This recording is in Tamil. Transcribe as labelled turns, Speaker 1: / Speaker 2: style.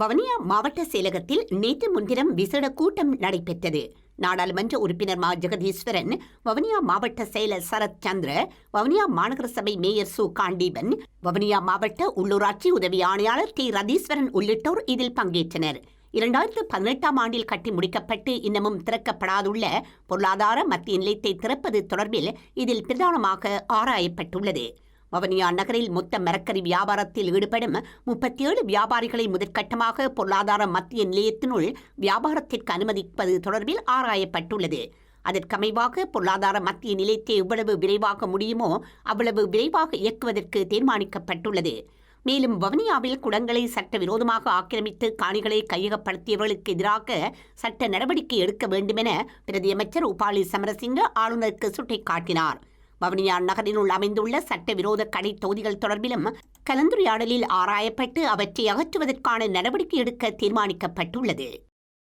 Speaker 1: வவனியா மாவட்ட செயலகத்தில் நேற்று முன்தினம் விசேட கூட்டம் நடைபெற்றது. நாடாளுமன்ற உறுப்பினர் மா. ஜெகதீஸ்வரன் வவுனியா மாவட்ட செயலர் சரத் சந்திர வவுனியா மாநகர சபை மேயர் சு. காண்டீபன் வவுனியா மாவட்ட உள்ளூராட்சி உதவி ஆணையாளர் டி. ரதீஸ்வரன் உள்ளிட்டோர் இதில் பங்கேற்றனர். இரண்டாயிரத்து பதினெட்டாம் ஆண்டில் கட்டி முடிக்கப்பட்டு இன்னமும் திறக்கப்படாதுள்ள பொருளாதார மத்திய நிலையத்தை திறப்பது தொடர்பில் இதில் பிரதானமாக ஆராயப்பட்டுள்ளது. வவுனியா நகரில் மொத்த மரக்கறி வியாபாரத்தில் ஈடுபடும் முப்பத்தி ஏழு வியாபாரிகளை முதற்கட்டமாக பொருளாதார மத்திய நிலையத்தினுள் வியாபாரத்திற்கு அனுமதிப்பது தொடர்பில் ஆராயப்பட்டுள்ளது. அதற்கமைவாக பொருளாதார மத்திய நிலையத்தை எவ்வளவு விரைவாக முடியுமோ அவ்வளவு விரைவாக இயக்குவதற்கு தீர்மானிக்கப்பட்டுள்ளது. மேலும் வவுனியாவில் குடங்களை சட்டவிரோதமாக ஆக்கிரமித்து காணிகளை கையகப்படுத்தியவர்களுக்கு எதிராக சட்ட நடவடிக்கை எடுக்க வேண்டுமென பிரதியமைச்சர் உபாலி சமரசிங்க ஆளுநருக்கு சுட்டிக்காட்டினார். வவுனியா நகரினுள் அமைந்துள்ள சட்டவிரோத கடை தொகுதிகள் தொடர்பிலும் கலந்துரையாடலில் ஆராயப்பட்டு அவற்றை அகற்றுவதற்கான நடவடிக்கை எடுக்க தீர்மானிக்கப்பட்டுள்ளது.